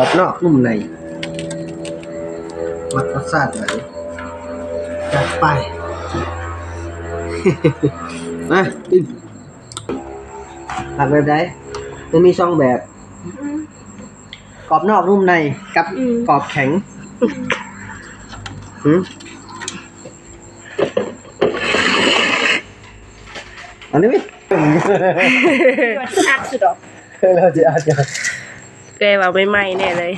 รอบนอกนุ่มในมักรสชาติไหนจัดไปมากินหลักแบบใดมันมีช่องแบบกรอบนอกนุ่มในกับอืมกรอบแข็งหืมอันนี้ไหมอัดสุดหรอเราจะอาจจะ แกว่าไม่ไหม้แน่เลย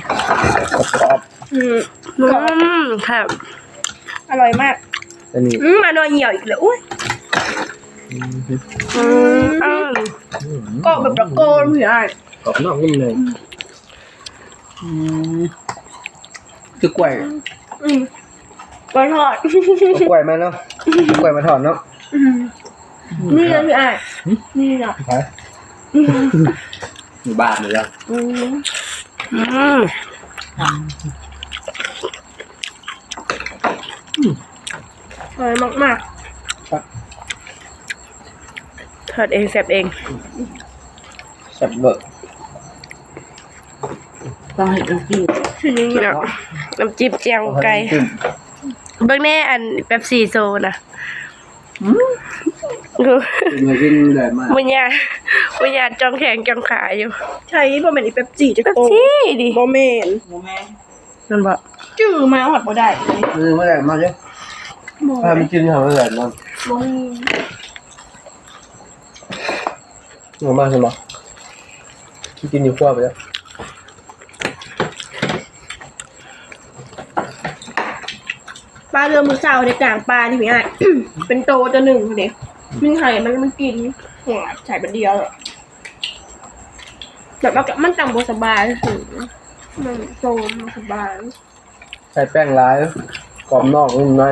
กรอบอืมอืมครับ อร่อยมากอันนี้อืมมาหน่อยเหี่ยวอีกเลยอุ้ยอืมอ้าวกรอบแบบตะโกนพี่ไอ้กรอบนอกนุ่มในคือกล้วยอืมกล้วยทอดเอากล้วยมาเนาะเอากล้วยมาถอดเนาะอืมนี่นะพี่ไอ้นี่นะไป อยู่บ้านเลยอะอืมอืมอร่อยมากมากทอดเองแซ่บเองแซ่บเบอร์ต้องให้ดูพี่ๆทีนี้เนาะน้ำจิ้มแจ่วไก่เบิ่งแน่อันเป๊ปซี่โซนะ ดูกินมากินเลยมากวิญญาณวิญญาณจองแขงจองขาอยู่ใช่บะหมี่เป๊ปซี่จะเป๊ปโตซี่ดิบะเมนรู้ไหมนั่นบอกจื้อมาหอดบ่ได้เลยเออเมื่อไหร่มาเยอะบ่ถ้ามันกินทำเมื่อไหร่มาบ่มีเอามาใช่ไหมกินอยู่ขั้วไปแล้ว ปลาเรือมือเสาในกลางปลาที่พี่ไอ้เป็นโตตัวหนึ่งเด็กมันไข่มันมันกินหัวใส่เป็นเดียวอะแบบว่ามันจำบสบายถึงมันโตมันสบายใส่แป้งร้ายกรอบนอกนุ่มใน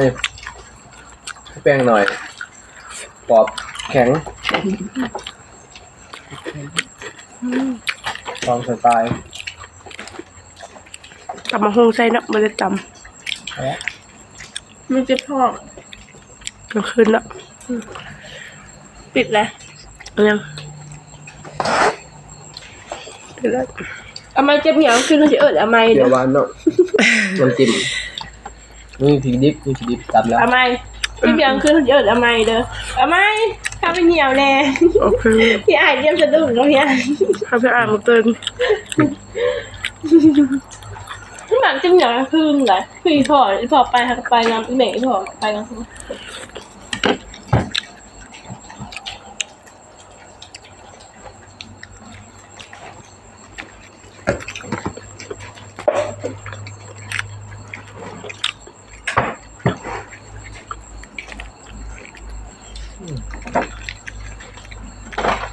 ให้แป้งหน่อยกรอบแข็งลองสไตล์ตำมะฮงใส่เนาะมันจะต มันจะพอกำกลางคืนเนาะปิดเลยยังเดี๋ยวแล้วเอาไม้เจ็บเหนียวคือเราจะเอิดเอาไม้เดี๋เด้ยวอหวานเนาะน้ำจิ้มนี่พริกดิบนี่พริกดิบตำแล้วเอาไม้เจ็บเหนียวคือเราจะเอิดเอาไม้เด้อเอาไม้ถ้าเป็นเหนียวแน่โอเคพี่ไอ้เตรียมสะดุ้งแล้วพี่ไอ้ข้าพี่อ่านมาเตือนที่ หลังจ็บเหนียวคือไหนคือพอพอไปหักไปน้ำเหม่พอไปน้ำ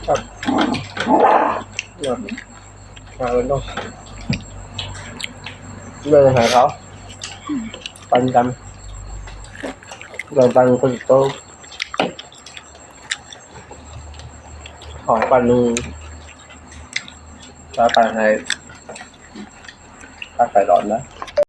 ครับเนี่ยวมาเลยเนาะ เลยหาเขาปันกันเราปันคนโตขอปันลุงถ้าปันให้ถ้าใส่ร้อนนะ